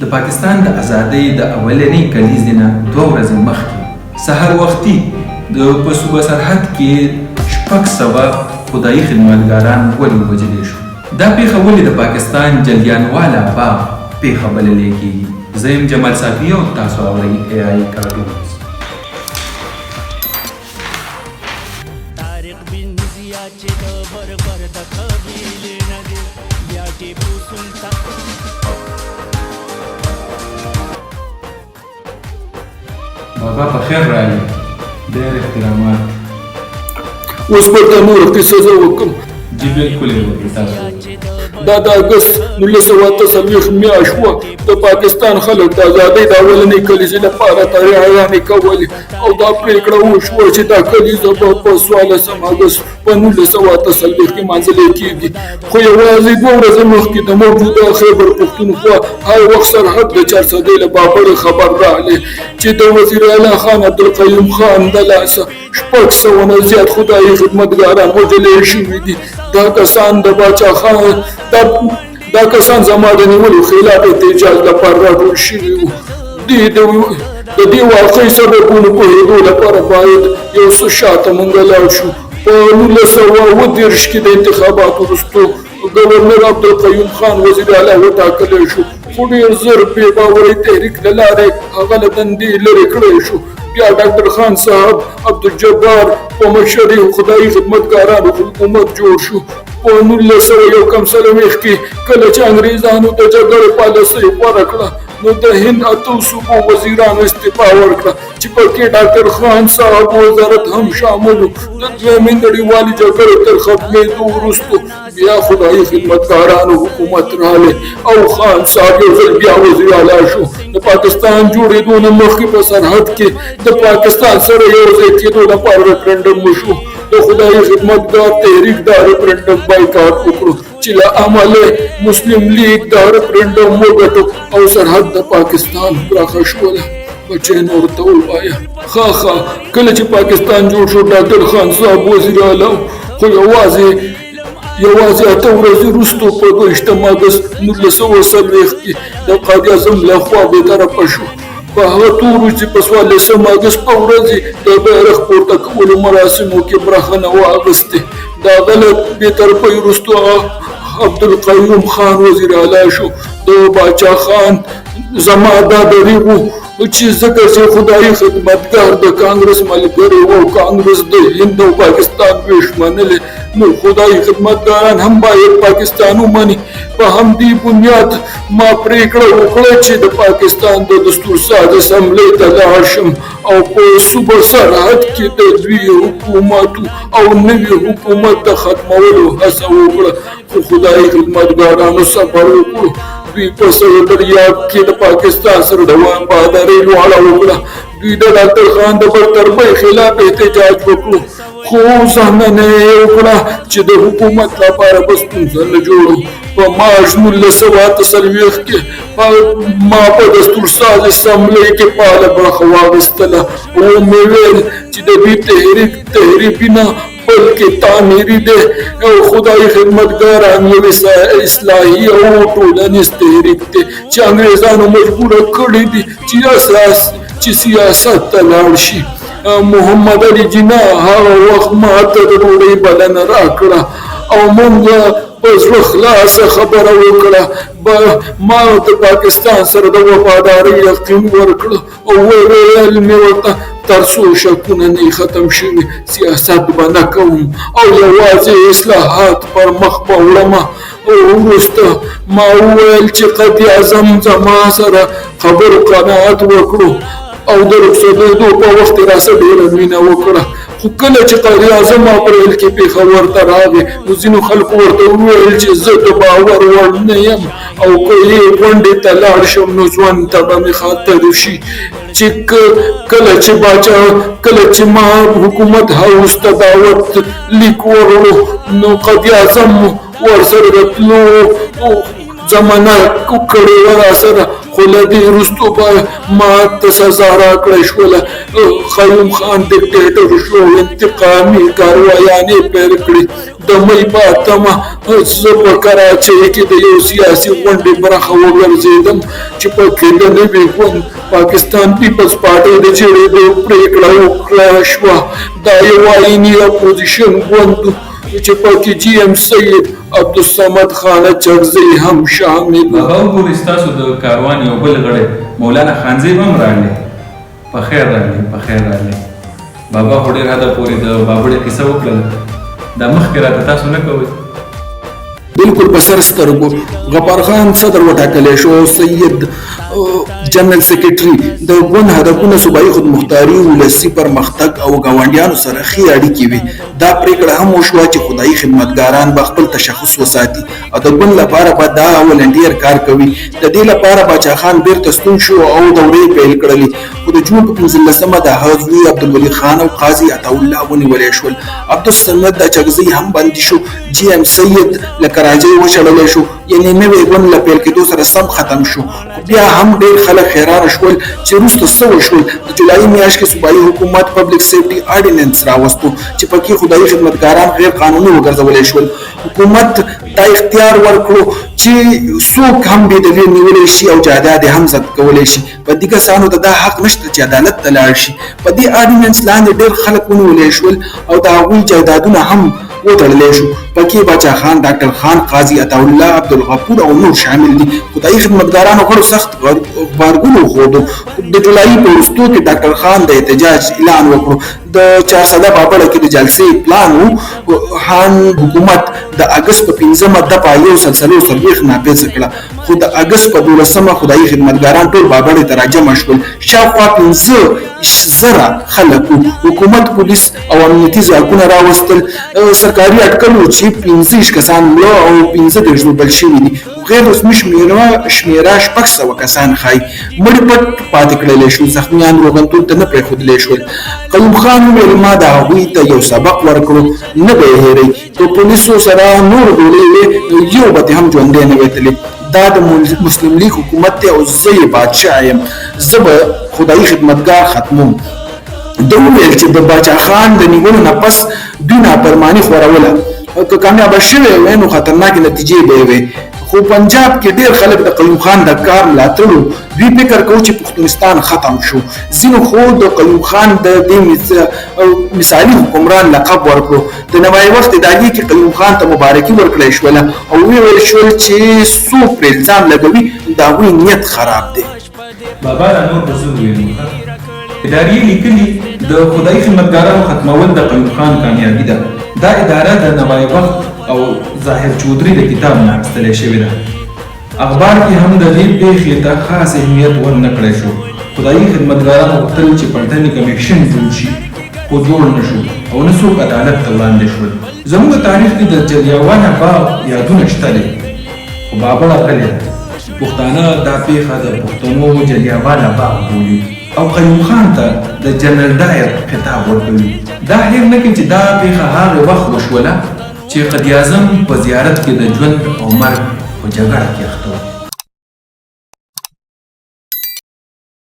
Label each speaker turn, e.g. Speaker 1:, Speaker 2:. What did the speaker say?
Speaker 1: د پاکستان د ازادۍ د اولنۍ کلیزې نه دوه ورځې مخکې سحر وختي د په صوبه سرحد کې شپږ سوه خدایي خدمتګاران ولې ووژلې شو. دا پیښه ولې د پاکستان جلیانوالا باغ پیښه بللی کېږي. زه یم جمال صافي او تاسو اورئ ای آی کارټونز بابا په خیر راغلی ډېر احترامات
Speaker 2: اوس به د نور قصه زه وکم
Speaker 1: جی بالکل یې
Speaker 3: د
Speaker 2: دا د اګست نولس سوه اته څلوېښت میاشت وه د پاکستان خلک د ازادۍ د اولنۍ کلیزې لپاره تیاریانې کولې او دا پرېکړه وشوه چې دا کلیزه به په څوارلسم اګست په نولس سوه اته څلوېښت کې لمانځلې کېږي خو یوازې دوه ورځې مخکې د موجوده خیبر پښتونخوا هر وخت سرحد د چارسدۍ له بابړې خبر راغلی چې د وزیر اعلی خان عبدالقیوم خان د لاسه شپږ سوه نه زیات خدایي خدمتګاران وژلې شوي دي. دا کسان د باچا خان دا دا کسان زما د نیولو خلاف احتجاج لپاره راټول شوي وو. د دې واقعي سببونو پوهېدو لپاره باید یو څه شاته مونږ لاړ شو. په نولس سوه اووه دېرش کې د انتخاباتو وروستو ګورنر عبدالقیوم خان وزیر اعلی وټاکلی شو. خو ډېر زر بې باورۍ تحریک له لارې هغه له دندې لرې کړی شو بیا ډاکټر خان صاحب عبدالجبار په مشر یې خدایي خدمتګارانو حکومت جوړ شو په نولس سوه یو کم څلوېښت کې کله چې انګریزانو د جګړې پالیسۍ غوره کړه نو د هند اتو صوبو وزیرانو استعفا ورکړه چې پکې ډاکټر خان صاحب وزارت هم شامل و د دویمې نړیوالې جګړې تر ختمېدو وروستو بیا خدایي خدمتګارانو حکومت راغلی او خان صاحب یو ځل بیا وزیر اعلی شو د پاکستان جوړېدو نه مخکې په سرحد کې. د پاکستان سره یو ځای کېدو لپاره ریفرنډم وشو. د خدایي خدمتګار تحریک دا ریفرنډم بایکاټ وکړو. چې له امله مسلم لیگ دا ریفرنډم وګټو او سرحد د پاکستان پراخه شوله. بچې نور ته ووایا ښه ښه کله چې پاکستان جوړ شو ډاکټر خان صاحب وزیر اعلی خو یوازې یوازې اته ورځې وروسته په دویشتم اګست نولس سوه څلوېښت کې د قاضي اعظم لخوا بېطرفه شو. په هغه تورو چې په څوارلسم اګست په ورځ د بیرغ پورته کولو مراسمو کې برخه نه واخیستې دا غلط بېطرفۍ وروستو عبدالقیوم خان وزیر اعلی شو. د باچا خان زما دا دریغ و چې ځکه چې خدایي خدمتګار د کانګرس ملګری و کانګرس د هند او پاکستان ویش منلې نو خدایي خدمتګاران هم باید پاکستان ومني په همدې بنیاد ما پریکړه وکړه چې د پاکستان د دستور ساز اسمبلی ته لاړ شم. او په صوبه سرحد کې د دوی حکومت او نوي حکومت د ختمولو هڅه وکړه. خو خدایي خدمتګارانو صبر وکړو. دوی په سره دریاب کې د پاکستان سره د وفادارۍ لوړه وکړه. دوی د ډاکټر خان د برتربۍ خلاف احتجاج وکړو خو یې وکړه چې د حکومت لپاره ستونزه نه جوړو په مارچ نولس سوه اته څلوېښت کې ما په دستور ساز اسمبلی کې فعاله برخه واخیستله او مې ویل چې د دې تحریک تحریکي نه بلکې تعمیري دی او خدای خدمتګاران یو اصلاحي او ټولنیز تحریک دی چې انګريزانو مجبور کړی دي چې اساس چې سیاست ته لاړ شي محمد علي جنا هغه وخت ماته د ډوډۍ بلنه راکړه او مونږ په زړه خلاص خبره وکړه ما د پاکستان سره د وفادارۍ یقین ورکړ او ویل مې ورته تر څو شکونه نه ختم شوي سیاست به نه کوم او یوازې اصلاحات پر مخ به وړم او وروسته ما وویل چې قد اعظم زما سره خبرو قناعت وکړو او د رخصتېدو په وخت را سره ډېره مینه وکړه. خو کله چې قاضي اعظم اپریل کې پېښور ته راغی نو ځینو خلکو ورته وویل چې زه د باور وړ نه یم او که یې غونډې ته لاړ شم نو ژوند ته به مې خاطر شي. چې کله چې باچا کله چې ما حکومت هاوس ته دعوت لیک ورړو نو قاضي اعظم ورسره راتلو
Speaker 1: زمانه کړې و را سره خو له دې وروستو به ما ته سزا راکړی شوله قیوم خان ډکټیټر شو انتقامي کاروایانې پیل کړې د مې په اتمه زه په کراچۍ کې د یو سیاسي غونډې برخه وګرځېدم چې په کې د نوي ګوند پاکستان پیپلز پارټي د چېړېدو پرېکړه وکړه شوه دا یو آئیني اپوزیشن و چې پکې جی ایم سید عبدالصمد خان چغزي هم شامل و
Speaker 2: بابا وګورئ ستاسو د کاروان یو بل غړی. مولانا خانزیب هم راغلی. په خیر راغلی په خیر راغلی. بابا خو ډېر حده پورې د بابړې کیسه وکړله. دا مخکې راته تاسو نه کوئ.
Speaker 1: بالکل په سر سترګو. غفار خان صدر وټاکلی شو سید جنرال سیکریټري د ګوند هدفونه صوبایي خودمختاري ولسي پرمختګ او ګاونډیانو سره ښې اړیکې وي. دا پریکړه هم وشوه چې خدایي خدمتګاران به خپل تشخص وساتي او د ګوند لپاره به دا ولنټیر کار کوي. د دې لپاره باچا خان بیرته ستون شو او دورې پیل کړلې. خو د جون په پنځلسمه د حضرت عبدالولي خان او قاضي عطاالله ونیولې شول. عبدالصمد د چغزي هم بندي شو. جی ام سید له کراچۍ وشړلی شو. یعنی نوې ګوند له پیل کېدو سره سم ختم شو. بیا هم ډېر خلک حیران شول چې وروسته څه وشول؟ د جولای میاشت کې صوبایي حکومت پبلک سیفټي آرډیننس راوستو چې پکې خدایي خدمتګاران غیر قانوني وګرځولی شول. حکومت دا اختیار ورکړو چې څوک هم بې دلیل نیولی شي او جایداد یې هم ضبط کولی شي. په دې کسانو ته دا حق نشته چې عدالت ته لاړ شي. په دې آرډیننس لاندې ډېر خلک ونیولی شول او د هغوی جایدادونه هم وتړلی شو پکې باچا خان ډاکټر خان قاضي عطاالله عبدالغفور او نور شامل دي. خدایي خدمتګارانو غړو سخت غبرګون وښودو د جولای په وروستو کې ډاکټر خان د احتجاج اعلان وکړو د چارسده بابړه کې د جلسې پلان خان حکومت د اگست په 15مه د پایو سلسله سرویخ نافذ کړه خو د اگست په 12مه خدایي خدمتګاران ټول بابړې ته راجمع شول شاوخوا 15 زره خلک حکومت پولیس او امنیتي ځواکونه راوستل سرکاري اټکل و چې 15 کسان مړه او 15 د ژوبل شوي دي غیر رسمي شمیره شمیره شپږ سوه کسان ښایي. مړي پټ پاتې کړلی شو زخمیان روغتون ته نه پرېښودلی شول. قیوم خان وویل ما د هغوی ته یو سبق ورکړو نه به یې هېروي که پولیسو سره نور ډولۍ وې یو به هم ژوندی نه وتلی دا د مسلم لیگ حکومت دی او زه یې بادشاه یم. زه به خدایي خدمتګار ختموم. ده وویل چې د باچا خان د نیولو نه پس دوی نافرماني خوروله. که کامیابه شوی وای نو خطرناکې نتیجې به وي خو پنجاب کې ډیر خلک د قیوم خان د کار ملاتړ دوی فکر کوي چې پښتونستان ختم شو. ځینو خو د قیوم خان د دې مثالي حکمران لقب ورکړو. د نوای وخت ادارې کې قیوم خان ته مبارکي ورکړل شو او ویل شو چې څوک پر الزام لګوي دا وی نیت خراب دی.
Speaker 2: بابا را نور بزرګ ویلو ادارې لیکلي د خدای خدمتګارانو ختمول د قیوم خان کامیابی ده. دا اداره د نوای وخت او ظاهر چودري د کتاب نه اخیستل شوې ده. اخبار کې هم د دې پیښې ته خاص اهمیت ورنکړی شو. خدایي خدمتګارانو غوښتل چې پړتني کمیشن جوړ شي خو جوړ نه شو او نه څوک عدالت ته وړاندې شول. زموږ تاریخ کې د جلیانواله باغ یادونه شته دي خو بابړه غلې ده پښتانه دا پیښه د پښتنو جلیانواله باغ بولي. او قیوم خان ته د جنرال ډایر خطاب ورکوي. دا هیر نه کوي چې دا پیښه هغه وخت وشوله چې قدی اعظم په زیارت کې د ژوند او مرګ په جګړه کې اخته و